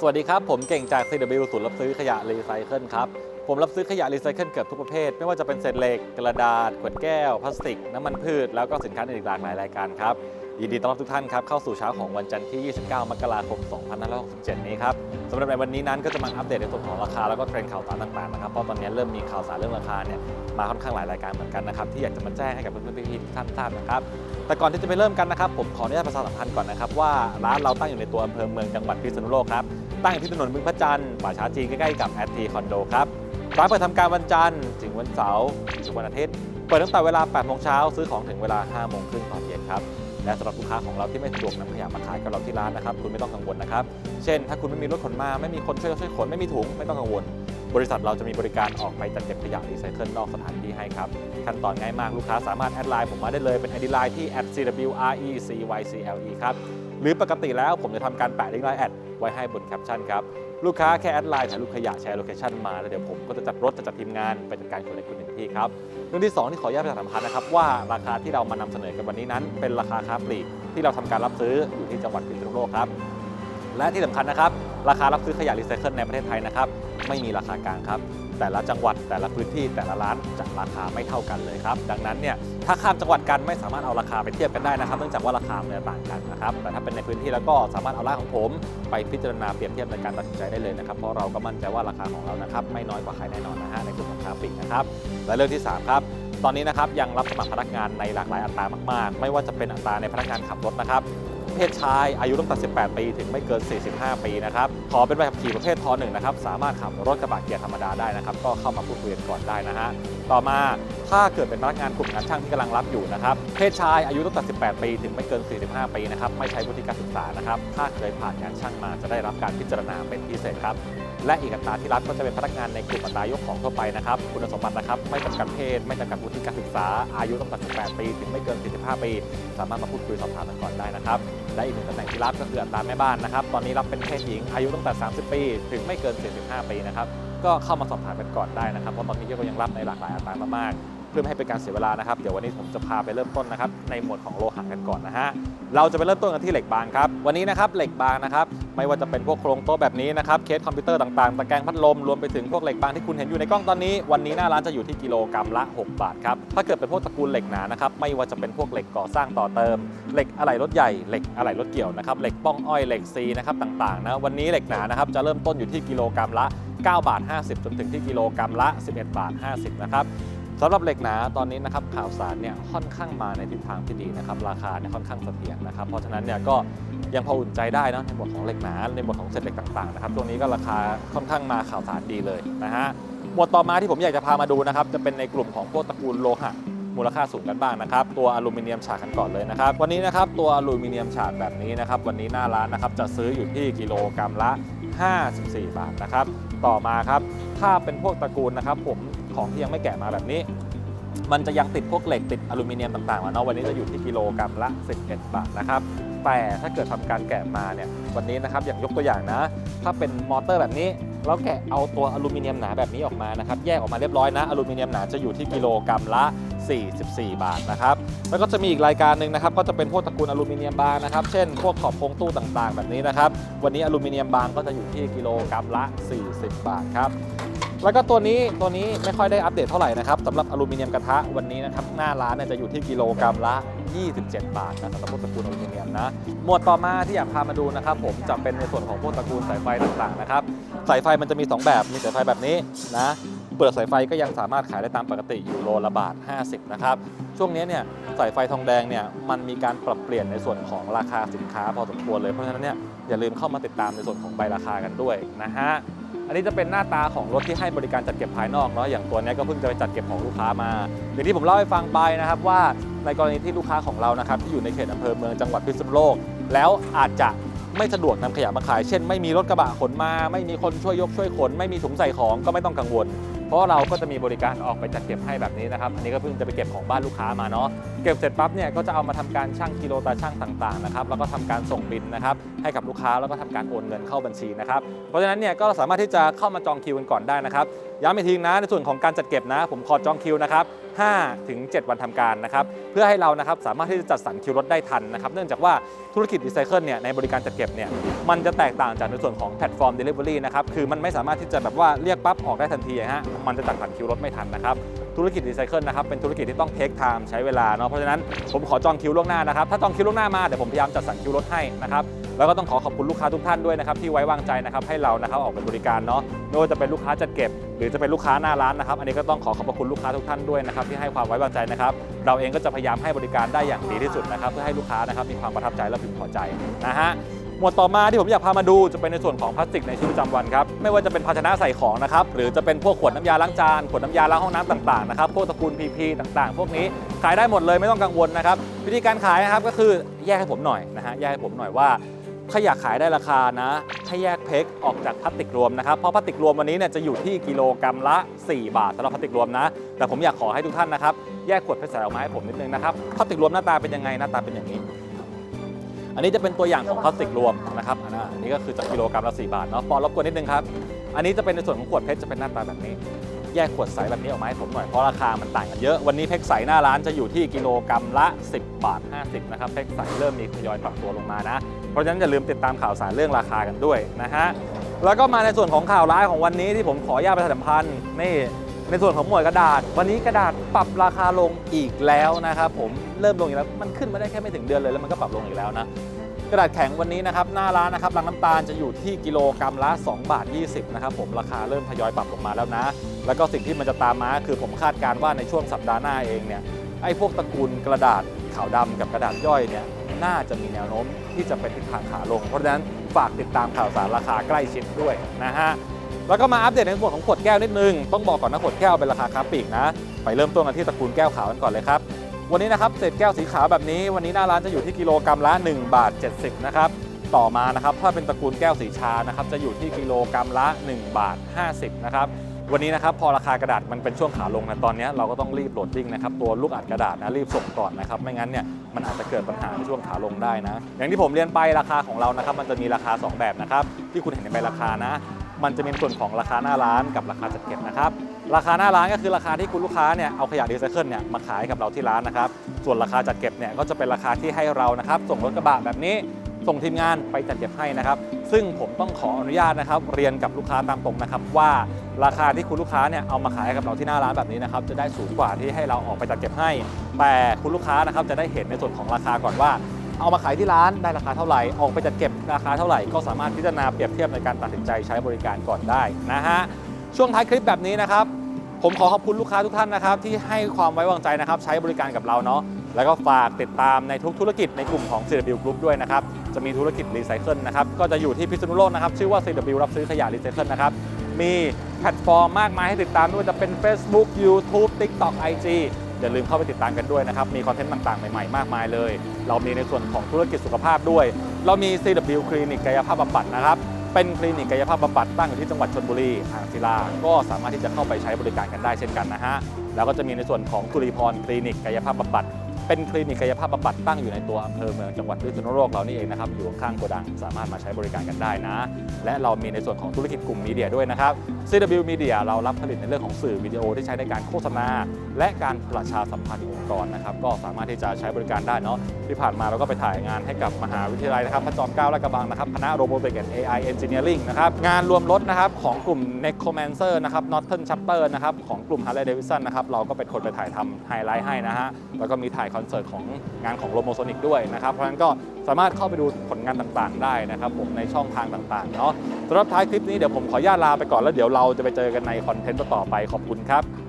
สวัสดีครับ ผมเก่งจาก CW ศูนย์รับซื้อขยะรีไซเคิลครับ ผมรับซื้อขยะรีไซเคิลเกือบทุกประเภท ไม่ว่าจะเป็นเศษเหล็ก กระดาษ ขวดแก้ว พลาสติก น้ำมันพืช แล้วก็สินค้าอื่นอีกหลากหลายรายการครับ ยินดีต้อนรับทุกท่านครับ เข้าสู่เช้าของวันจันทร์ที่ 29 มกราคม 2567 นี้ครับสำหรับในวันนี้นั้นก็จะมาอัปเดตในส่วนของราคาแล้วก็เทรนด์ข่าวสารต่างๆนะครับ เพราะตอนนี้เริ่มมีข่าวสารเรื่องราคาเนี่ยมาค่อนข้างหลายรายการเหมือนกันนะครับที่อยากจะมาแจ้งให้กับเพื่อนๆพี่ๆทุกท่านทราบนะครับแต่ก่อนที่จะไปเริ่มกันนะครับผมขออนุญาตประชาสัมพันธ์ก่อนนะครับว่าร้านเราตั้งอยู่ในตัวอำเภอเมืองจังหวัดพิษณุโลกครับ ตั้งอยู่ที่ถนนบึงพระจันทร์ป่าช้าจีนใกล้ๆกับแอตทีคอนโดครับร้านเปิดทำการวันจันทร์ถึงวันเสาร์ถึงวันอาทิตย์ เปิดตั้งแต่เวลา 8 โมงเช้าซื้อของถึงเวลา 5 โมงครึ่งตอนเย็นครับ และสำหรับลูกค้าของเราที่ไม่สะดวกนำขยะมาขายกับเราที่ร้านนะครับ คุณไม่ต้องกังวลนะครับ เช่น ถ้าคุณไม่มีรถขนมา ไม่มีคนช่วยช่วยขน ไม่มีถุง ไม่ต้องกังวล บริษัทเราจะมีบริการออกไปจัดเก็บขยะรีไซเคิลนอกสถานที่ให้ครับ ขั้นตอนง่ายมาก ลูกค้าสามารถแอดไลน์ผมมาได้เลย เป็น ID ไลน์ที่ @cwrecycle ครับ หรือปกติแล้วผมจะทำการแปะลิงก์ไลน์แอดไว้ให้บนแคปชั่นครับ ลูกค้าแค่แอดไลน์ถ่ายรูปขยะแชร์โลเคชั่นมา แล้วเดี๋ยวผมก็จะจัดรถจะจัดทีมงานไปจัดการคนในคุณหนึ่งที่ครับเรื่องที่ 2 ที่ขออนุญาตประชาสัมพันธ์นะครับว่าราคาที่เรามานำเสนอกันวันนี้นั้น เป็นราคาค้าปลีกที่เราทำการรับซื้ออยู่ที่จังหวัดพิษณุโลกครับและที่สำคัญนะครับราคารับซื้อขยะรีไซเคิลในประเทศไทยนะครับไม่มีราคากลางครับ แต่ละจังหวัดแต่ละพื้นที่แต่ละร้านจะราคาไม่เท่ากันเลยครับดังนั้นเนี่ยถ้าข้ามจังหวัดกันไม่สามารถเอาราคาไปเทียบกันได้นะครับเนื่องจากว่าราคามันจะต่างกันนะครับแต่ถ้าเป็นในพื้นที่แล้วก็สามารถเอาร้านของผม ไปพิจารณาเปรียบเทียบในการตัดสินใจได้เลยนะครับเพราะเราก็มั่นใจว่าราคาของเรานะครับไม่น้อยกว่าใครแน่นอนนะฮะในกลุ่มของค้าปลีกนะครับและเรื่องที่สามครับตอนนี้นะครับยังรับสมัครพนักงานในหลากหลายอัตรามาก ๆ ไม่ว่าจะเป็นอัตราในพนักงานขับรถนะครับ เพศชาย อายุตั้งแต่ 18 ปี ถึงไม่เกิน 45 ปีนะครับขอเป็นใบขับขี่ประเภทท .1 นะครับ สามารถขับรถกระบะเกียร์ธรรมดาได้นะครับ ก็เข้ามาพูดคุยกันก่อนได้นะฮะ ต่อมาถ้าเกิดเป็นพนักงานกลุ่มงานช่างที่กำลังรับอยู่นะครับ เพศชายอายุตั้งแต่ 18 ปีถึงไม่เกิน 45 ปีนะครับ ไม่ใช้วุฒิการศึกษานะครับ ถ้าเคยผ่านงานช่างมาจะได้รับการพิจารณาเป็นพิเศษครับ และอีกอัตราที่รับก็จะเป็นพนักงานในกลุ่มอัตรายกของทั่วไปนะครับ คุณสมบัตินะครับ ไม่จำกัดเพศ ไม่จำกัดวุฒิการศึกษา อายุตั้งแต่ 18 ปีถึงไม่เกิน 45 ปี สามารถมาพูดคุยสอบถามกันก่อนได้นะครับ และอีกหนึ่งตำแหน่งที่รับก็คืออัตราแม่บ้านนะครับ ตอนนี้รับเป็นเพศหญิง อายุตั้งแต่ 30 ปี ถึงไม่เกิน 45 ปีนะครับ ก็เข้ามาสอบถามกันก่อนได้นะครับ เพราะตอนนี้ก็ยังรับในหลากหลายอัตรามากๆ เพื่อไม่ให้เป็นการเสียเวลานะครับเดี๋ยววันนี้ผมจะพาไปเริ่มต้นนะครับในหมวดของโลหะกันก่อนนะฮะเราจะไปเริ่มต้นกันที่เหล็กบางครับวันนี้นะครับเหล็กบางนะครับไม่ว่าจะเป็นพวกโครงโต๊ะแบบนี้นะครับเคสคอมพิวเตอร์ต่างๆตะแกรงพัดลมรวมไปถึงพวกเหล็กบางที่คุณเห็นอยู่ในกล้องตอนนี้ วันนี้หน้าร้านจะอยู่ที่กิโลกรัมละ 6 บาทครับถ้าเกิดเป็นพวกตระกูลเหล็กหนานะครับไม่ว่าจะเป็นพวกเหล็กก่อสร้างต่อเติม เหล็กอะไหล่รถใหญ่เหล็กอะไหล่รถเกี่ยวนะครับเหล็กป้องอ้อยเหล็กซีนะครับต่างๆนะวันนี้เหล็กหนานะครับจะเริ่มต้นอยู่ที่กิโลกรัมละ9บาท50 จนถึงที่กิโลกรัมละ 11 บาท 50 นะครับ สำหรับเหล็กหนาตอนนี้นะครับข่าวสารเนี่ยค่อนข้างมาในทิศทางที่ดีนะครับราคาเนี่ยค่อนข้างเสถียรนะครับเพราะฉะนั้นเนี่ยก็ยังพออุ่นใจได้นะในบทของเหล็กหนาในบทของเศษเหล็กต่างๆนะครับช่วนี้ก็ราคาค่อนข้างมาข่าวสารดีเลยนะฮะหมวดต่อมาที่ผมอยากจะพามาดูนะครับจะเป็นในกลุ่มของพวกตระกูลโลหะมูลค่าสูงกันบ้างนะครับ ตัวอลูมิเนียมฉากกันก่อนเลยนะครับ วันนี้นะครับตัวอลูมิเนียมฉากแบบนี้นะครับ วันนี้หน้าร้านนะครับจะซื้ออยู่ที่กิโลกรัมละ 54 บาทนะครับ ต่อมาครับ ถ้าเป็นพวกตระกูลนะครับ ผม ของที่ยังไม่แกะมาแบบนี้ มันจะยังติดพวกเหล็กติดอลูมิเนียมต่างๆมาเนาะวันนี้จะอยู่ที่กิโลกรัมละ 11 บาทนะครับแต่ถ้าเกิดทำการแกะมาเนี่ยวันนี้นะครับอย่างยกตัวอย่างนะ ถ้าเป็นมอเตอร์แบบนี้แล้วแกะเอาตัวอลูมิเนียมหนาแบบนี้ออกมานะครับแยกออกมาเรียบร้อยนะอลูมิเนียมหนาจะอยู่ที่กิโลกรัมละ 44 บาทนะครับแล้วก็จะมีอีกรายการหนึ่งนะครับก็จะเป็นพวกตระกูลอลูมิเนียมบางนะครับเช่น พวกขอบโครงตู้ต่างๆ แบบนี้นะครับวันนี้อลูมิเนียมบางก็จะอยู่ที่กิโลกรัมละ 40 บาทครับ แล้วก็ตัวนี้ตัวนี้ไม่ค่อยได้อัปเดตเท่าไหร่นะครับสำหรับอลูมิเนียมกระทะวันนี้นะครับหน้าร้านเนี่ยจะอยู่ที่กิโลกรัมละ 27 บาทนะสำหรับพวกตระกูลอลูมิเนียมนะหมวดต่อมาที่อยากพามาดูนะครับผมจะเป็นในส่วนของพวกตระกูลสายไฟต่างๆนะครับสายไฟมันจะมี 2 แบบมีสายไฟแบบนี้นะเปลือกสายไฟก็ยังสามารถขายได้ตามปกติอยู่โลละบาท 50 นะครับ ช่วงนี้เนี่ยสายไฟทองแดงเนี่ยมันมีการปรับเปลี่ยนในส่วนของราคาสินค้าพอสมควรเลยเพราะฉะนั้นเนี่ยอย่าลืมเข้ามาติดตามในส่วนของใบราคากันด้วยนะฮะ อันนี้จะเป็นหน้าตาของรถที่ให้บริการจัดเก็บภายนอกเนาะอย่างตัวนี้ก็เพิ่งจะไปจัดเก็บของลูกค้ามา อย่างที่ผมเล่าให้ฟังไปนะครับว่าในกรณีที่ลูกค้าของเรานะครับที่อยู่ในเขตอำเภอเมืองจังหวัดพิษณุโลก แล้วอาจจะ ไม่สะดวกนำขยะมาขาย เช่น ไม่มีรถกระบะขนมา ไม่มีคนช่วยยกช่วยขน ไม่มีถุงใส่ของก็ไม่ต้องกังวล เพราะเราก็จะมีบริการออกไปจัดเก็บให้แบบนี้นะครับ อันนี้ก็เพิ่งจะไปเก็บของบ้านลูกค้ามาเนาะ เก็บเสร็จปั๊บเนี่ยก็จะเอามาทำการชั่งกิโลตาชั่งต่างๆนะครับ แล้วก็ทำการส่งบินนะครับให้กับลูกค้าแล้วก็ทำการโอนเงินเข้าบัญชีนะครับ เพราะฉะนั้นเนี่ยก็สามารถที่จะเข้ามาจองคิวกันก่อนได้นะครับย้ำอีกทีนะในส่วนของการจัดเก็บนะ ผมขอจองคิวนะครับ 5ถึง7วันทำการนะครับเพื่อให้เรานะครับสามารถที่จะจัดสรรคิวรถได้ทันนะครับเนื่องจากว่าธุรกิจรีไซเคิลเนี่ยในบริการจัดเก็บเนี่ยมันจะแตกต่างจากในส่วนของแพลตฟอร์ม Delivery นะครับคือมันไม่สามารถที่จะแบบว่าเรียกปั๊บออกได้ทันทีฮะมันจะจัดสรรคิวรถไม่ทันนะครับธุรกิจรีไซเคิลนะครับเป็นธุรกิจที่ต้องเทคไทม์ใช้เวลาเนาะเพราะฉะนั้นผมขอจองคิวล่วงหน้านะครับถ้าจองคิวล่วงหน้ามาเดี๋ยวผมพยายามจัดสรรคิวรถให้นะครับ แล้วก็ต้องขอขอบคุณลูกค้าทุกท่านด้วยนะครับที่ไว้วางใจนะครับให้เรานะครับออกเป็นบริการเนาะไม่ว่าจะเป็นลูกค้าจัดเก็บ หรือจะเป็นลูกค้าหน้าร้านนะครับ อันนี้ก็ต้องขอขอบคุณลูกค้าทุกท่านด้วยนะครับที่ให้ความไว้วางใจนะครับ เราเองก็จะพยายามให้บริการได้อย่างดีที่สุดนะครับ เพื่อให้ลูกค้านะครับมีความประทับใจและพึงพอใจนะฮะหมวดต่อมาที่ผมอยากพามาดูจะเป็นในส่วนของพลาสติกในชีวิตประจำวันครับไม่ว่าจะเป็นภาชนะใส่ของนะครับหรือจะเป็นพวกขวดน้ำยาล้างจานขวดน้ำยาล้างห้องน้ำต่างๆนะครับพวกตระกูล PP ต่างๆ พวกนี้ขายได้หมดเลยไม่ต้องกังวลนะครับวิธีการขายนะครับก็คือแยกให้ผมหน่อยนะฮะแยกให้ผมหน่อยว่า ถ้าอยากขายได้ราคานะ ให้แยกเพกออกจากพลาสติกรวมนะครับ เพราะพลาสติกรวมวันนี้เนี่ยจะอยู่ที่กิโลกรัมละ 4 บาทสำหรับพลาสติกรวมนะ แต่ผมอยากขอให้ทุกท่านนะครับ แยกขวดเพชรใส่ออกมาให้ผมนิดนึงนะครับ พลาสติกรวมหน้าตาเป็นยังไงหน้าตาเป็นอย่างนี้ อันนี้จะเป็นตัวอย่างของพลาสติกรวมนะครับอันนี้ก็คือจากกิโลกรัมละ 4 บาทเนาะ ปอนรบกวนนิดนึงครับ อันนี้จะเป็นในส่วนของขวดเพชรจะเป็นหน้าตาแบบนี้ แยกขวดใสแบบนี้ออกมาให้ผมหน่อยเพราะราคามันต่างกันเยอะ วันนี้เพชรใสหน้าร้านจะอยู่ที่กิโลกรัมละ 10 บาท 50 นะครับเพชรใสเริ่มมีทยอยปรับตัวลงมานะ เพราะฉะนั้นอย่าลืมติดตามข่าวสารเรื่องราคากันด้วยนะฮะแล้วก็มาในส่วนของข่าวร้ายของวันนี้ที่ผมขออนุญาตประชาสัมพันธ์นี่ในส่วนของหมวดกระดาษ วันนี้กระดาษปรับราคาลงอีกแล้วนะครับผมเริ่มลงอีกแล้วมันขึ้นมาได้แค่ไม่ถึงเดือนเลยแล้วมันก็ปรับลงอีกแล้วนะกระดาษแข็งวันนี้นะครับหน้าร้านนะครับรังน้ำตาลจะอยู่ที่กิโลกรัมละ 2 บาท 20 นะครับผมราคาเริ่มทยอยปรับลงมาแล้วนะ แล้วก็สิ่งที่มันจะตามมาคือผมคาดการณ์ว่าในช่วงสัปดาห์หน้าเองเนี่ยไอ้พวกตระกูลกระดาษขาวดำกับกระดาษย่อยเนี่ยน่าจะมีแนวโน้มที่จะเป็นทิศทางขาลง เพราะฉะนั้นฝากติดตามข่าวสารราคาใกล้ชิดด้วยนะฮะแล้วก็มาอัปเดตในส่วนของขวดแก้วนิดนึง ต้องบอกก่อนนะขวดแก้วเป็นราคาค้าปลีกนะ ไปเริ่มต้นกันที่ตระกูลแก้วขาวกันก่อนเลยครับ วันนี้นะครับเศษแก้วสีขาวแบบนี้ วันนี้หน้าร้านจะอยู่ที่กิโลกรัมละ1บาท70นะครับต่อมานะครับถ้าเป็นตระกูลแก้วสีชานะครับจะอยู่ที่กิโลกรัมละ1บาท50นะครับ วันนี้นะครับพอราคากระดาษมันเป็นช่วงขาลงนะตอนนี้เราก็ต้องรีบโหลดดิ้งนะครับตัวลูกอัดกระดาษนะรีบส่งก่อนนะครับไม่งั้นเนี่ยมันอาจจะเกิดปัญหาในช่วงขาลงได้นะ อย่างที่ผมเรียนไปราคาของเรานะครับมันจะมีราคา 2 แบบนะครับที่คุณเห็นในใบราคานะ มันจะมีส่วนของราคาหน้าร้านกับราคาจัดเก็บนะครับราคาหน้าร้านก็คือราคาที่คุณลูกค้าเนี่ยเอาขยะรีไซเคิลเนี่ยมาขายกับเราที่ร้านนะครับส่วนราคาจัดเก็บเนี่ยก็จะเป็นราคาที่ให้เรานะครับส่งรถกระบะแบบนี้ ส่งทีมงานไปจัดเก็บให้นะครับ ซึ่งผมต้องขออนุญาตนะครับ เรียนกับลูกค้าตามตรงนะครับ ว่าราคาที่คุณลูกค้าเนี่ยเอามาขายกับเราที่หน้าร้านแบบนี้นะครับจะได้สูงกว่าที่ให้เราออกไปจัดเก็บให้ แต่คุณลูกค้านะครับจะได้เห็นในส่วนของราคาก่อนว่า เอามาขายที่ร้านได้ราคาเท่าไหร่ออกไปจัดเก็บราคาเท่าไหร่ก็สามารถพิจารณาเปรียบเทียบในการตัดสินใจใช้บริการก่อนได้นะฮะช่วงท้ายคลิปแบบนี้นะครับผมขอขอบคุณลูกค้าทุกท่านนะครับที่ให้ความไว้วางใจนะครับใช้บริการกับเราเนาะแล้วก็ฝากติดตามในทุกธุรกิจในกลุ่มของ CW Group ด้วยนะครับ จะมีธุรกิจรีไซเคิลนะครับก็จะอยู่ที่พิษณุโลกนะครับชื่อว่า CW รับซื้อขยะรีไซเคิลนะครับมีแพลตฟอร์มมากมายให้ติดตามไม่ว่าจะเป็น Facebook YouTube TikTok IG อย่าลืมเข้าไปติดตามกันด้วยนะครับ มีคอนเทนต์ต่างๆ ใหม่ๆ มากมายเลย เรามีในส่วนของธุรกิจสุขภาพด้วย เรามี CW คลินิกกายภาพบำบัดนะครับ เป็นคลินิกกายภาพบำบัดตั้งอยู่ที่จังหวัดชลบุรี อ่างศิลา ก็สามารถที่จะเข้าไปใช้บริการกันได้เช่นกันนะฮะ แล้วก็จะมีในส่วนของกุลีพรคลินิกกายภาพบำบัด เป็นคลินิกกายภาพบำบัดตั้งอยู่ในตัวอำเภอเมืองจังหวัดพิษณุโลกเรานี่เองนะครับอยู่ข้างๆโกดังสามารถมาใช้บริการกันได้นะ และเรามีในส่วนของธุรกิจกลุ่มมีเดียด้วยนะครับ CW Media เรารับผลิตในเรื่องของสื่อวิดีโอที่ใช้ในการโฆษณา และการประชาสัมพันธ์องค์กรนะครับก็สามารถที่จะใช้บริการได้เนาะที่ผ่านมาเราก็ไปถ่ายงานให้กับมหาวิทยาลัยนะครับพระจอมเกล้าและกระบังนะครับคณะ Robotics and AI Engineering นะครับงานรวมรถนะครับของกลุ่ม Necromancer นะครับ Northern Chapter นะครับของกลุ่ม Harley Davidson นะครับเราก็เป็นคนไปถ่ายทำไฮไลท์ให้นะฮะแล้วก็มีถ่ายคอนเสิร์ตของงานของโลโมโซนิกด้วยนะครับ เพราะฉะนั้นก็สามารถเข้าไปดูผลงานต่างๆ ได้นะครับผมในช่องทางต่างๆเนาะสำหรับท้ายคลิปนี้เดี๋ยวผมขออนุญาตลาไปก่อนแล้วเดี๋ยวเราจะไปเจอกันในคอนเทนต์ต่อไปขอบคุณครับ